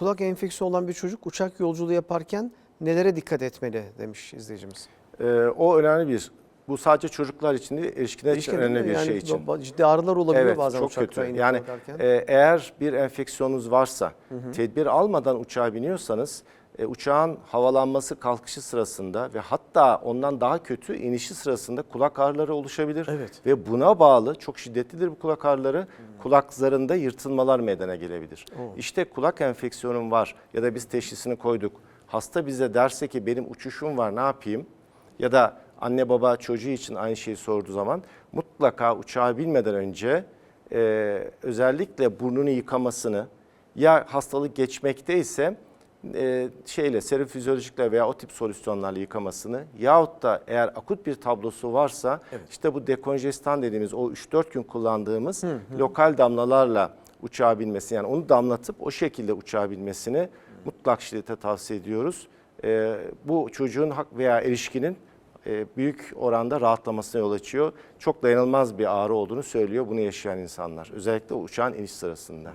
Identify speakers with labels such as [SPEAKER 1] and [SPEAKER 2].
[SPEAKER 1] kulak enfeksiyonu olan bir çocuk uçak yolculuğu yaparken nelere dikkat etmeli demiş izleyicimiz.
[SPEAKER 2] Ee, o önemli bir. Bu sadece çocuklar için değil, erişkinler için önemli bir
[SPEAKER 1] yani
[SPEAKER 2] şey için.
[SPEAKER 1] Ciddi ağrılar olabiliyor
[SPEAKER 2] Evet,
[SPEAKER 1] bazen
[SPEAKER 2] çok kötü. Yani e, eğer bir enfeksiyonunuz varsa, tedbir almadan uçağa biniyorsanız, e, uçağın havalanması kalkışı sırasında ve hatta ondan daha kötü inişi sırasında kulak ağrıları oluşabilir.
[SPEAKER 1] Evet.
[SPEAKER 2] Ve buna bağlı çok şiddetlidir bu kulak ağrıları. Kulak zarında yırtılmalar meydana gelebilir. İşte kulak enfeksiyonum var ya da biz teşhisini koyduk. Hasta bize derse ki benim uçuşum var ne yapayım? Ya da anne baba çocuğu için aynı şeyi sorduğu zaman mutlaka uçağa binmeden önce e, özellikle burnunu yıkamasını ya hastalık geçmekteyse e, şeyle serofizyolojikle veya o tip solüsyonlarla yıkamasını yahut da eğer akut bir tablosu varsa işte bu dekonjestan dediğimiz o 3-4 gün kullandığımız lokal damlalarla uçağa binmesi yani onu damlatıp o şekilde uçağa binmesini mutlak şiddete tavsiye ediyoruz. E, bu çocuğun hak veya erişkinin e, büyük oranda rahatlamasına yol açıyor. Çok dayanılmaz bir ağrı olduğunu söylüyor bunu yaşayan insanlar. Özellikle uçağın iniş sırasında.